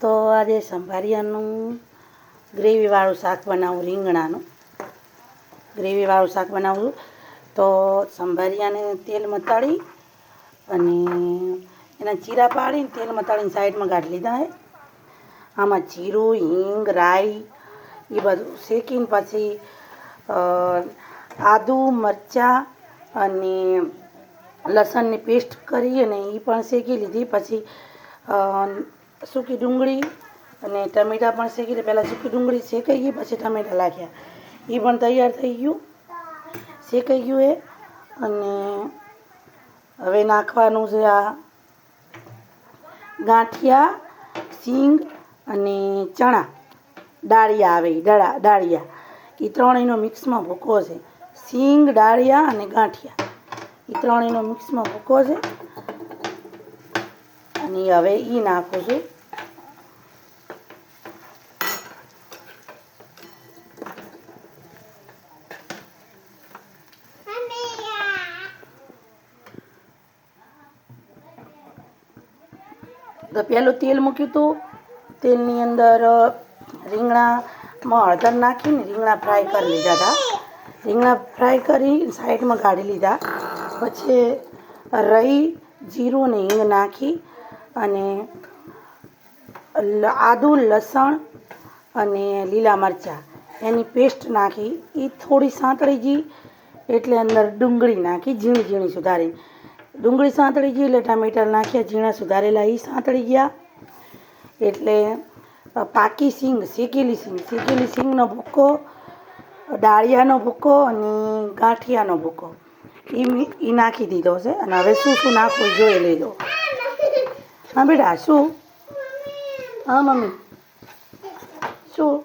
તો આજે સંભારિયાનું ગ્રેવીવાળું શાક બનાવું, રીંગણાનું. ગ્રેવીવાળું શાક બનાવું તો સંભારિયાને તેલ મતાડી અને એના ચીરા પાડીને તેલ મતાડીને સાઈડમાં ગાઢ લીધા હે આમાં જીરું, હિંગ, રાઈ, એ બધું શેકીને પછી આદું, મરચાં અને લસણની પેસ્ટ કરી અને એ પણ શેકી લીધી. પછી સૂકી ડુંગળી અને ટમેટાં પણ શેકી લીધી પહેલાં સૂકી ડુંગળી શેકાઈ ગઈ, પછી ટમેટાં નાખ્યા એ પણ તૈયાર થઈ ગયું. શેકાઈ ગયું એ. અને હવે નાખવાનું છે આ ગાંઠિયા, સિંગ અને ચણા. ડાળિયા આવે દડા ડાળિયા. એ ત્રણેયનો મિક્સમાં ભૂકો છે. સિંગ, ડાળિયા અને ગાંઠિયા. એ ત્રણેયનો મિક્સમાં ભૂકો છે. અને હવે એ નાખું છું. તો પહેલું તેલ મૂક્યું હતું તેલની અંદર રીંગણામાં હળદર નાખીને રીંગણા ફ્રાય કરી લીધા હતા રીંગણા ફ્રાય કરી સાઈડમાં કાઢી લીધા. પછી રહી, જીરું અને હિંગ નાખી અને આદું, લસણ અને લીલા મરચાં. એની પેસ્ટ નાખી. એ થોડી સાંતળી ગઈ, એટલે અંદર ડુંગળી નાખી ઝીણી ઝીણી સુધારી. ડુંગળી સાંતળી ગઈ એટલે ટામેટા નાખ્યા, ઝીણા સુધારેલા એ સાંતળી ગયા. એટલે પાકી સિંગ, શેકેલી સિંગ. શેકેલી સિંગનો ભૂકો, ડાળિયાનો ભૂકો અને ગાંઠિયાનો ભૂકો. એ એ નાખી દીધો છે અને હવે શું શું નાખવું જોઈ લઈ દો હા, બેટા, શું? હા, મમ્મી. શું?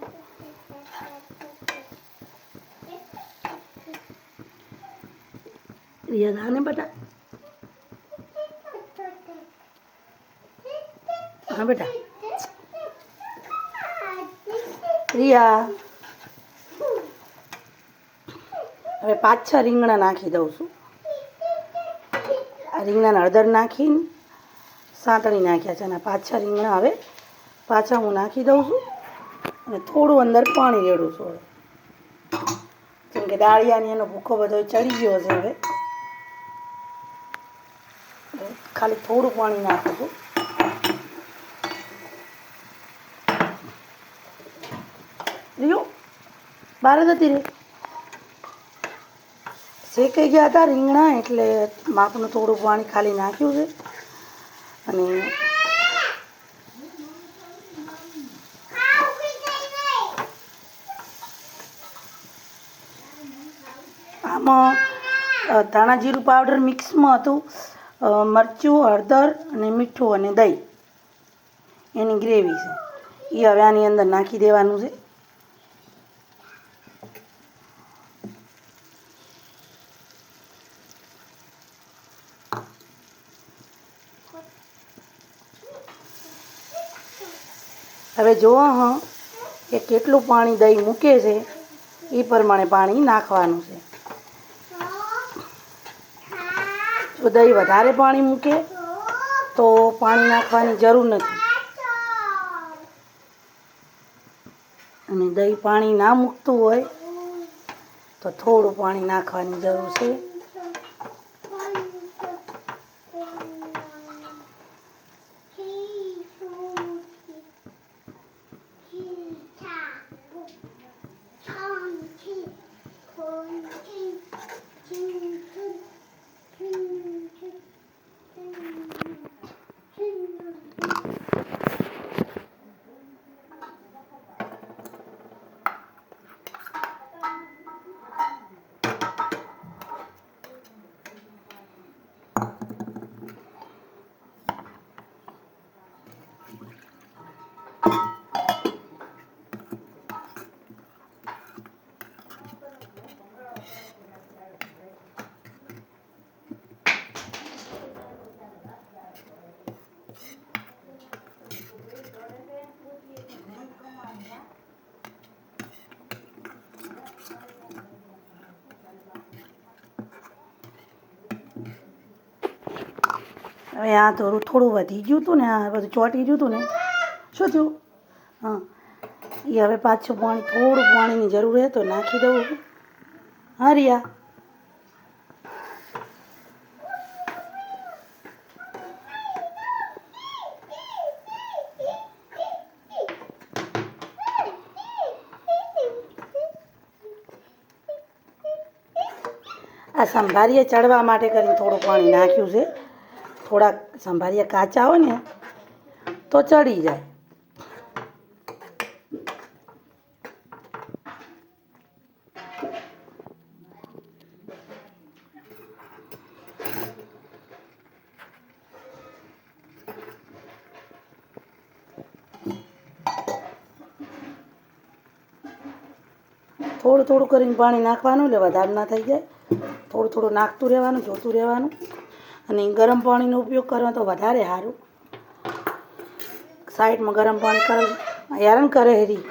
રિયા ને, બેટા? હા બેટા. રિયા. હવે પાછા રીંગણા નાખી દઉં છું. આ રીંગણાના હળદર નાખીને સાંતળી નાખ્યા છે અને પાછા રીંગણા હવે પાછા હું નાખી દઉં છું અને થોડું અંદર પાણી રેડું છું હવે. કેમ કે દાળિયાની એનો ભૂખો બધો ચડી ગયો છે હવે ખાલી થોડું પાણી નાખું છું રિયો બાર જતી રે. શેકાઈ ગયા હતા રીંગણા એટલે માપનું થોડું પાણી ખાલી નાખ્યું છે. અને આમાં ધાણા જીરું પાવડર મિક્સમાં હતું. મરચું, હળદર અને મીઠું અને દહીં. એની ગ્રેવી છે. એ હવે આની અંદર નાખી દેવાનું છે. હવે જોવા હા કે કેટલું પાણી દહીં મૂકે છે, એ પ્રમાણે પાણી નાખવાનું છે. જો દહીં વધારે પાણી મૂકે, તો પાણી નાખવાની જરૂર નથી. અને દહીં પાણી ના મૂકતું હોય, તો થોડું પાણી નાખવાની જરૂર છે. હવે આ થોડું થોડું વધી ગયું હતું ને, આ બધું ચોંટી ગયું હતું ને. શું થયું? હા. એ હવે પાછું પાણી, થોડું પાણીની જરૂર છે તો નાખી દઉં હા. રિયા. આ સંભારીએ ચડવા માટે કરીને થોડું પાણી નાખ્યું છે. થોડાક સંભારીએ કાચા હોય ને, તો ચડી જાય. થોડું થોડું કરીને પાણી નાખવાનું, એટલે વધારે ના થઈ જાય. થોડું થોડું નાખતું રહેવાનું, જોતું રહેવાનું. અને ગરમ પાણીનો ઉપયોગ કરો તો વધારે સારું. સાઈડમાં ગરમ પાણી કર હેરાન કરે હેરી.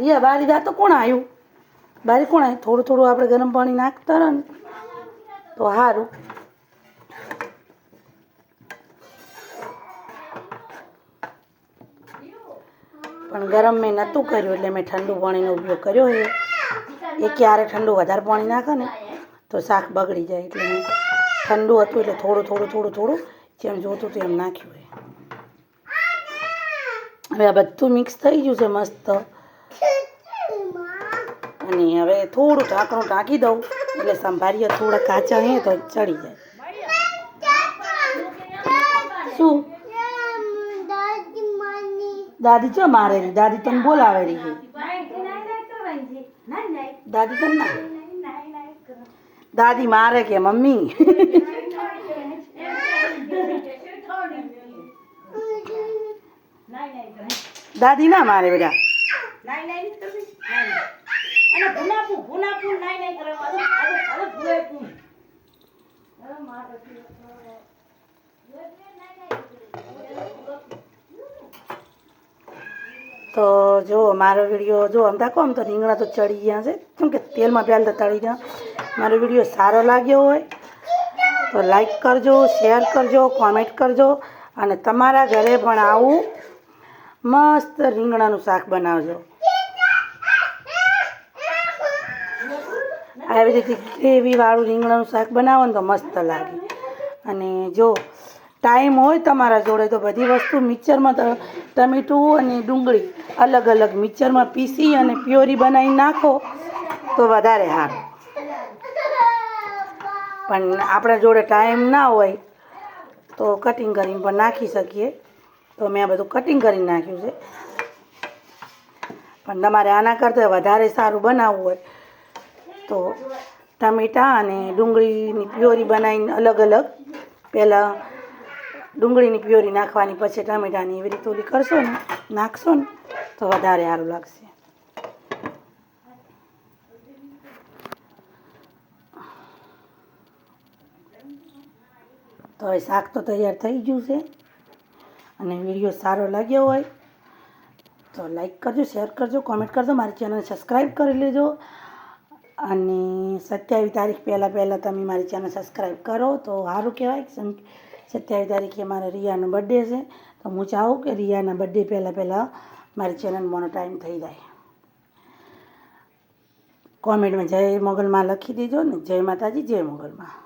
રિયા, બારી જા તો કોણ આવ્યું બારી કોણ આવ્યું થોડું થોડું આપણે ગરમ પાણી નાખતા ને. તો સારું. પણ ગરમ મેં નહોતું કર્યું એટલે મેં ઠંડુ પાણીનો ઉપયોગ કર્યો છે. એ ક્યારે ઠંડુ વધારે પાણી નાખે ને, તો શાક બગડી જાય એટલે મેં ઠંડુ હતું એટલે થોડું થોડું થોડું થોડું જેમ જોતું હતું એમ નાખ્યું એ હવે આ બધું મિક્સ થઈ ગયું છે મસ્ત. અને હવે થોડું ઢાંકણું ઢાંકી દઉં એટલે સંભારીએ થોડા કાચા હે તો ચડી જાય. શું? દાદી ચો મારે રહી દાદી તને બોલાવે રહી છે દાદી તને ના? દાદી મારે કે મમ્મી? દાદી ના મારે બેટા. તો જો, મારો વીડિયો જો, આમ તાકો આમ તો રીંગણા તો ચડી ગયા છે. કેમ કે તેલમાં પહેલાં તળી ગયા મારો વીડિયો સારો લાગ્યો હોય તો લાઈક કરજો શેર કરજો કોમેન્ટ કરજો અને તમારા ઘરે પણ આવું મસ્ત રીંગણાનું શાક બનાવજો. આવી રીતે ગ્રેવીવાળું રીંગણાનું શાક બનાવો ને તો મસ્ત લાગે. અને જો ટાઈમ હોય તમારા જોડે તો બધી વસ્તુ મિક્સરમાં ટમેટું અને ડુંગળી અલગ અલગ મિક્સરમાં પીસી અને પ્યોરી બનાવી નાખો તો વધારે સારું. પણ આપણા જોડે ટાઈમ ના હોય તો કટિંગ કરીને પણ નાખી શકીએ. તો મેં બધું કટિંગ કરીને નાખ્યું છે. પણ તમારે આના કરતાં વધારે સારું બનાવવું હોય તો ટમેટાં અને ડુંગળીની પ્યોરી બનાવીને અલગ અલગ. પહેલાં ડુંગળીની પ્યોરી નાખવાની પછી ટામેટાની એવી રીતે ઓલી કરશો ને, નાખશો ને, તો વધારે સારું લાગશે. તો હવે શાક તો તૈયાર થઈ ગયું છે અને વીડિયો સારો લાગ્યો હોય તો લાઈક કરજો, શેર કરજો, કોમેન્ટ કરજો, મારી ચેનલ સબસ્ક્રાઈબ કરી લેજો. અને સત્યાવીસ તારીખ પહેલાં પહેલાં તમે મારી ચેનલ સબસ્ક્રાઈબ કરો તો સારું કહેવાય સત્યાવીસ તારીખે મારે રિયાનો બર્થડે છે. તો હું ચાહું કે રિયાના બર્થડે પહેલાં પહેલાં મારી ચેનલ મોનો ટાઈમ થઈ જાય. કોમેન્ટમાં જય મોગલમાં લખી દેજો ને. જય માતાજી, જય મોગલમાં.